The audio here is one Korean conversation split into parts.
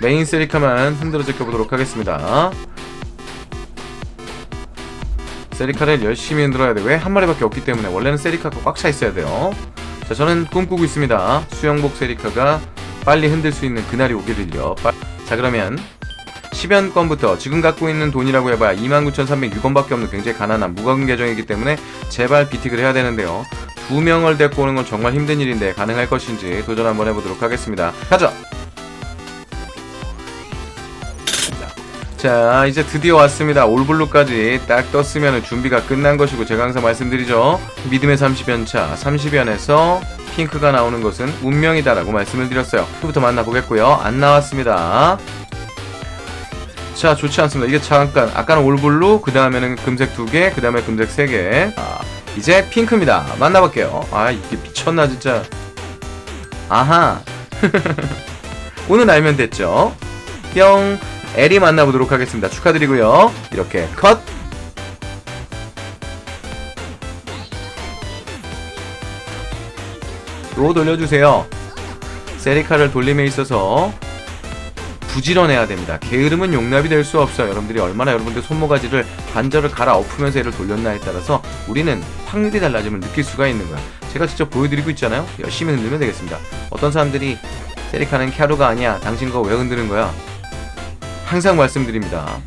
메인 세리카만 흔들어 제껴보도록 하겠습니다. 세리카를 열심히 흔들어야 돼. 왜 한 마리밖에 없기 때문에 원래는 세리카가 꽉 차 있어야 돼요. 자, 저는 꿈꾸고 있습니다. 수영복 세리카가 빨리 흔들 수 있는 그날이 오기를요. 빠- 자, 그러면 10연 건부터 지금 갖고 있는 돈이라고 해봐야 29,306원밖에 없는 굉장히 가난한 무과금 계정이기 때문에 제발 비틱을 해야 되는데요. 두 명을 데리고 오는 건 정말 힘든 일인데 가능할 것인지 도전 한번 해보도록 하겠습니다. 가자! 자 이제 드디어 왔습니다. 올블루까지 딱 떴으면 준비가 끝난 것이고 제가 항상 말씀드리죠. 믿음의 30연차 30연에서 핑크가 나오는 것은 운명이다 라고 말씀을 드렸어요. 부터 만나보겠고요. 안 나왔습니다. 자 좋지 않습니다. 이게 잠깐 아까는 올블루 그 다음에는 금색 두개 그 다음에 금색 세개. 아, 이제 핑크입니다. 만나볼게요. 아 이게 미쳤나 진짜. 아하. 오늘 알면 됐죠? 뿅 에리 만나보도록 하겠습니다. 축하드리고요. 이렇게 컷. 또 돌려주세요. 세리카를 돌림에 있어서 부지런해야 됩니다. 게으름은 용납이 될 수 없어요. 여러분들이 얼마나 여러분들 손모가지를 관절을 갈아 엎으면서 얘를 돌렸나에 따라서 우리는 확률이 달라짐을 느낄 수가 있는 거야. 제가 직접 보여드리고 있잖아요. 열심히 흔들면 되겠습니다. 어떤 사람들이 세리카는 캬루가 아니야. 당신 거 왜 흔드는 거야? 항상 말씀드립니다.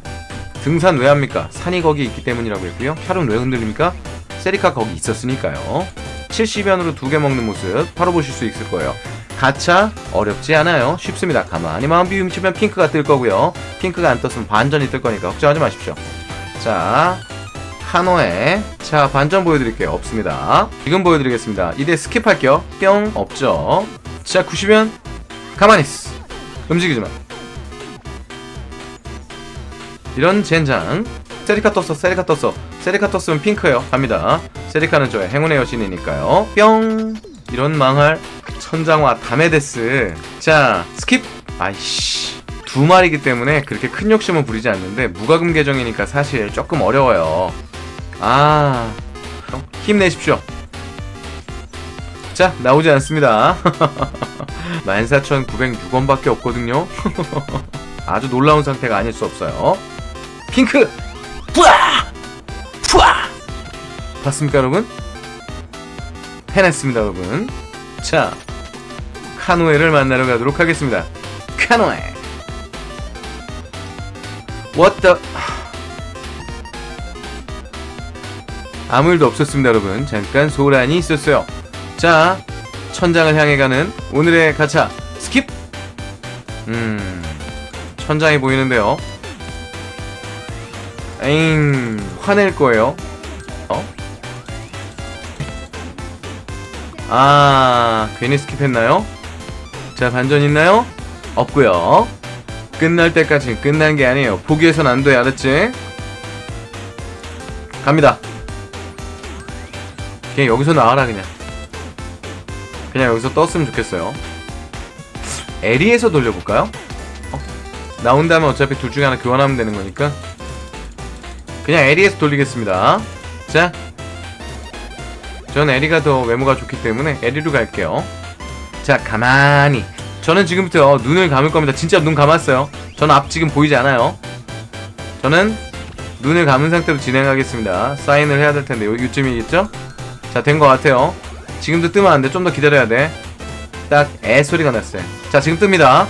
등산 왜 합니까? 산이 거기 있기 때문이라고 했고요. 혈은 왜 흔들립니까? 세리카 거기 있었으니까요. 70연으로 두 개 먹는 모습 바로 보실 수 있을 거예요. 가차 어렵지 않아요. 쉽습니다. 가만히 마음 비움치면 핑크가 뜰 거고요. 핑크가 안 떴으면 반전이 뜰 거니까 걱정하지 마십시오. 자, 카노에 자 반전 보여드릴게요. 없습니다. 지금 보여드리겠습니다. 이대 스킵할게요. 뿅 없죠. 자 90연 가만히 있어. 움직이지 마. 이런 젠장. 세리카 떴어 세리카 떴어 세리카 떴으면 핑크예요. 갑니다. 세리카는 저의 행운의 여신이니까요. 뿅! 이런 망할 천장화 다메데스. 자 스킵. 아이씨. 두 마리기 때문에 그렇게 큰 욕심은 부리지 않는데 무과금 계정이니까 사실 조금 어려워요. 아 힘내십시오. 자 나오지 않습니다. 14,906원밖에 없거든요. 아주 놀라운 상태가 아닐 수 없어요 핑크. 뿌아! 뿌아! 봤습니까 여러분? 해냈습니다 여러분. 자 카노에를 만나러 가도록 하겠습니다. 카노에. What the 아무 일도 없었습니다 여러분. 잠깐 소란이 있었어요. 자 천장을 향해 가는 오늘의 가차. 스킵. 음 천장이 보이는데요 에잉 화낼 거예요. 어? 아 괜히 스킵했나요? 자 반전 있나요? 없고요. 끝날 때까지 끝난 게 아니에요. 포기해선 안 돼, 알았지? 갑니다. 그냥 여기서 나와라 그냥. 그냥 여기서 떴으면 좋겠어요. 에리에서 돌려볼까요? 어? 나온다면 어차피 둘 중에 하나 교환하면 되는 거니까. 그냥 에리에서 돌리겠습니다. 자, 전 에리가 더 외모가 좋기 때문에 에리로 갈게요. 자, 가만히. 저는 지금부터 눈을 감을 겁니다. 진짜 눈 감았어요. 저는 앞 지금 보이지 않아요. 저는 눈을 감은 상태로 진행하겠습니다. 사인을 해야 될 텐데 요, 요쯤이겠죠? 자, 된 것 같아요. 지금도 뜨면 안 돼. 좀 더 기다려야 돼. 딱 애 소리가 났어요. 자, 지금 뜹니다.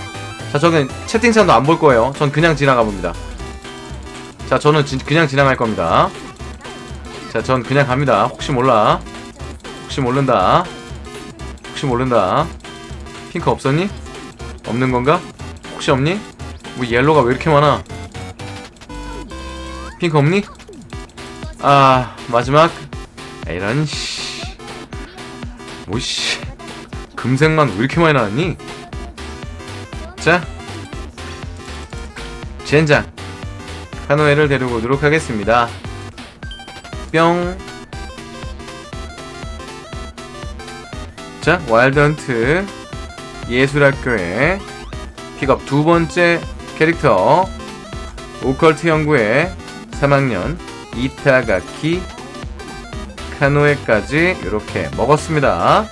자, 저는 채팅창도 안 볼 거예요. 전 그냥 지나가 봅니다. 자, 저는 진, 그냥 지나갈 겁니다. 자, 전 그냥 갑니다. 혹시 몰라. 혹시 모른다. 혹시 모른다. 핑크 없었니? 없는 건가? 혹시 없니? 뭐 옐로가 왜 이렇게 많아? 핑크 없니? 아, 마지막. 이런 씨. 뭐씨. 금색만 왜 이렇게 많이 나왔니? 자. 젠장. 카노에를 데리고 오도록 하겠습니다. 뿅. 자, 와일드헌트 예술학교의 픽업 두 번째 캐릭터 오컬트 연구의 3학년 이타가키 카노에까지 이렇게 먹었습니다.